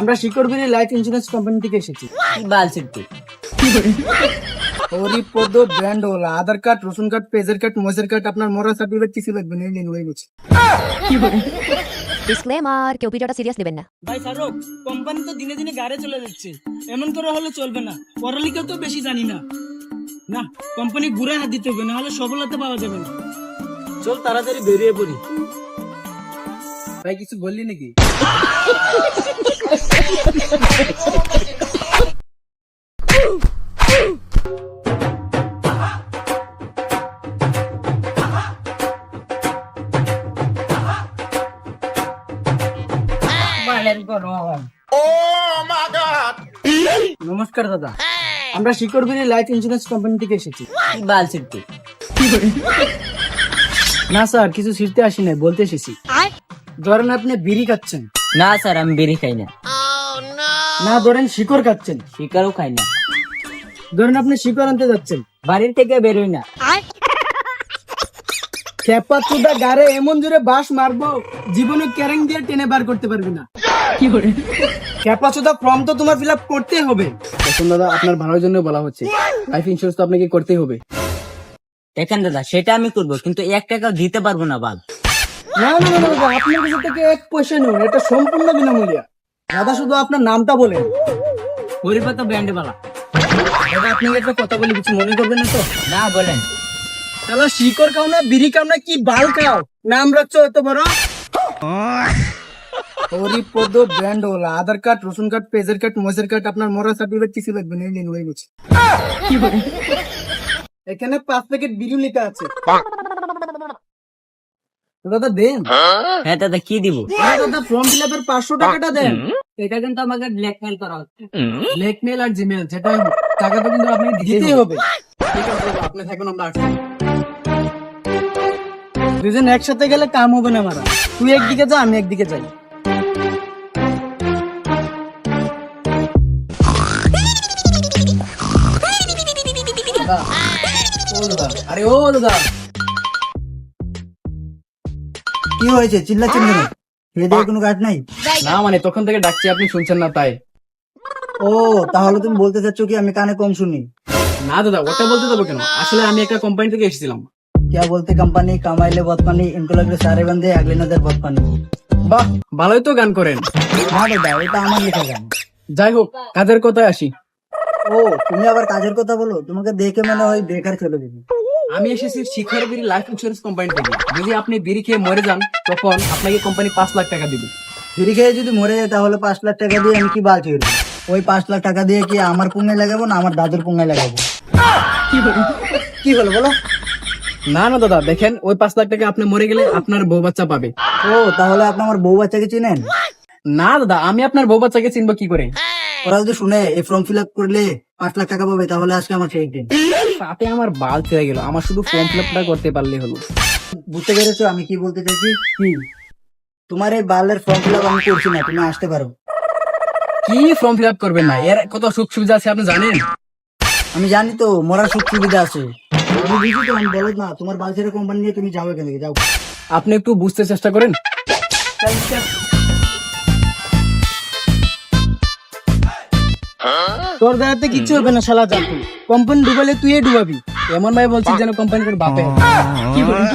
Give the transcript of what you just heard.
আমরা শিকড়বিরি life insurance company থেকে এসেছি। কি বালছিস তুই হরিপদ ব্র্যান্ড ওলা আধার কার্ড রসুন কার্ড পেজের কার্ড মজের কার্ড আপনার মরা সার্টিফিকেট কিছু লাগবে না নিন হয়ে গেছে। ডিসক্লেমার কেউ ভিডিওটা সিরিয়াস নেবেন না। ভাই ফারুক কোম্পানি তো দিনে দিনে গাড়ে চলে যাচ্ছে। এমন করে হলে চলবে না। পড়ালেখা তো বেশি জানি না। না কোম্পানি ঘুরে হাত দিতে হবে না হলে সফলতা পাওয়া যাবে না। চল তাড়াতাড়ি বেরিয়ে পড়ি। ভাই কিছু বললি নাকি? নমস্কার দাদা। আমরা শিকড়বিরি লাইফ ইন্স্যুরেন্স কোম্পানি থেকে এসেছি। কি বালছিস না স্যার কিছু শিখতে আসি নাই বলতে এসেছি। ধরেন আপনি বিড়ি খাচ্ছেন। না স্যার আমি বিড়ি খাই না। না ধরেন শিকড় খাচ্ছেন। শিকারও খাই না। ধরেন আপনি শিকড় আনতে যাচ্ছেন। বাড়ির থেকে বেরোই না। খেপা চুদা গারে এমন জোরে বাস মারবো জীবনে ক্যারেং দিয়ে টেনে বার করতে পারবি না। খেপা চুদা ফর্ম তো তোমার ফিল আপ করতেই হবে। এখন দাদা আপনার ভালোর জন্য বলা হচ্ছে। লাইফ ইন্স্যুরেন্স তো আপনাকে করতেই হবে। দেখেন দাদা সেটা আমি করব কিন্তু এক টাকাও দিতে পারব না বাল। না না না, না দাদা আপনার কাছে থেকে এক পয়সা নেই এটা সম্পূর্ণ বিনামূল্যা। দাদা শুধু আপনার নামটা বলেন। হরিপাতা ব্র্যান্ডে বালা। দাদা আপনাকে একটা কথা বলি কিছু মনে করবেন না তো? না বলেন। তাহলে শিকড় খাও না বিড়ি খাও না কি বাল খাও? নাম রাখছো এত বড়? হরিপদ ব্র্যান্ড ওলা। আধার কার্ড রসুন কার্ড পেজের কার্ড মজের কার্ড আপনার মরা সার্টিফিকেট কিছু লাগবে না নিন হয়ে গেছে এখানে পাঁচ প্যাকেট বিড়ি লেখা আছে। দাদা দেন। হ্যাঁ? দাদা কি দিব? দাদা ফর্ম ফিল আপের পাঁচশো টাকাটা দেন। এটা কিন্তু আমাকে ব্ল্যাকমেল করা হচ্ছে। ব্ল্যাকমেল আর জিমেল যেটাই হোক টাকা তো কিন্তু আপনি দিতেই হবে। ঠিক আছে আপনি থাকুন আমরা আসছি। দুজন একসাথে গেলে কাম হবে না মারা। তুই একদিকে যা আমি একদিকে যাই। দাদা, আরে ও দাদা। কি হয়েছে? চিল্লাচ্ছেন কেন? হৃদয়ে কোনো কাজ নাই? না মানে তখন থেকে ডাকছি আপনি শুনছেন না তাই। ও তাহলে তুমি বলতে চাচ্ছ কি আমি কানে কম শুনি? না দাদা ওটা বলতে যাব কেন? আসলে আমি একটা কোম্পানি থেকে এসেছিলাম। क्या বলতে কোম্পানি কামাইলে বদপানি ইনকো লাগলে সারে বান্ধে আগলে নজর বদপানি বাহ ভালোই তো গান করেন। হ্যাঁ দাদা এটা আমার লেখা গান। যাই হোক কাজের কথায় আসি। ও তুমি আবার কাজের কথা বলো? তোমাকে দেখে মনে হয় বেকার চলে গেছি আমি এসেছি শিখর বিড়ি লাইফ ইন্স্যুরেন্স কোম্পানি থেকে। যদি আপনি বিড়ি খেয়ে মরে যান তখন আপনাকে কোম্পানি পাঁচ লাখ টাকা দিবে। ফিরে খেয়ে যদি মরে যায় তাহলে পাঁচ লাখ টাকা দিয়ে আমি কি বাল করব ওই পাঁচ লাখ টাকা দিয়ে কি আমার পুঙ্গায় লাগাবো না আমার দাদুর পুঙ্গায় লাগাবো? কি হলো বলো? না না দাদা দেখেন ওই পাঁচ লাখ টাকা আপনি মরে গেলে আপনার বউ বাচ্চা পাবে। ও তাহলে আপনি আমার বউ বাচ্চাকে চিনেন? না দাদা আমি আপনার বউ বাচ্চাকে চিনবো কি করে? ওরা যদি শুনে এই ফর্ম ফিল আপ করলে পাঁচ লাখ টাকা পাবে তাহলে আজকে আমার সেই দিন তাতে আমার বাল ছেড়ে গেল। আমার শুধু ফর্ম ফিল আপটা করতে পারলে হলো। বুঝতে পেরেছ? আমি কি বলতে চাইছি? কি? তোমার এই বালের ফর্ম ফিল আপ আমি করছি না তুমি আসতে পারো। কি ফর্ম ফিল আপ করবেন না? এর কত সুখ সুবিধা আছে আপনি জানেন? আমি জানি তো মরার সুখ সুবিধা আছে। তুমি বুঝি তো আমি বলো না তোমার বালছের কোম্পানি নিয়ে তুমি যাও এখান থেকে যাও। আপনি একটু বুঝতে চেষ্টা করেন। তোর দাঁড়াতে কিচ্ছু হবে না শালা জাতু কোম্পানি ডুবালে তুই ডুবাবি। এমন ভাই বলছিস যেন কোম্পানি তোর বাপে কি বলিস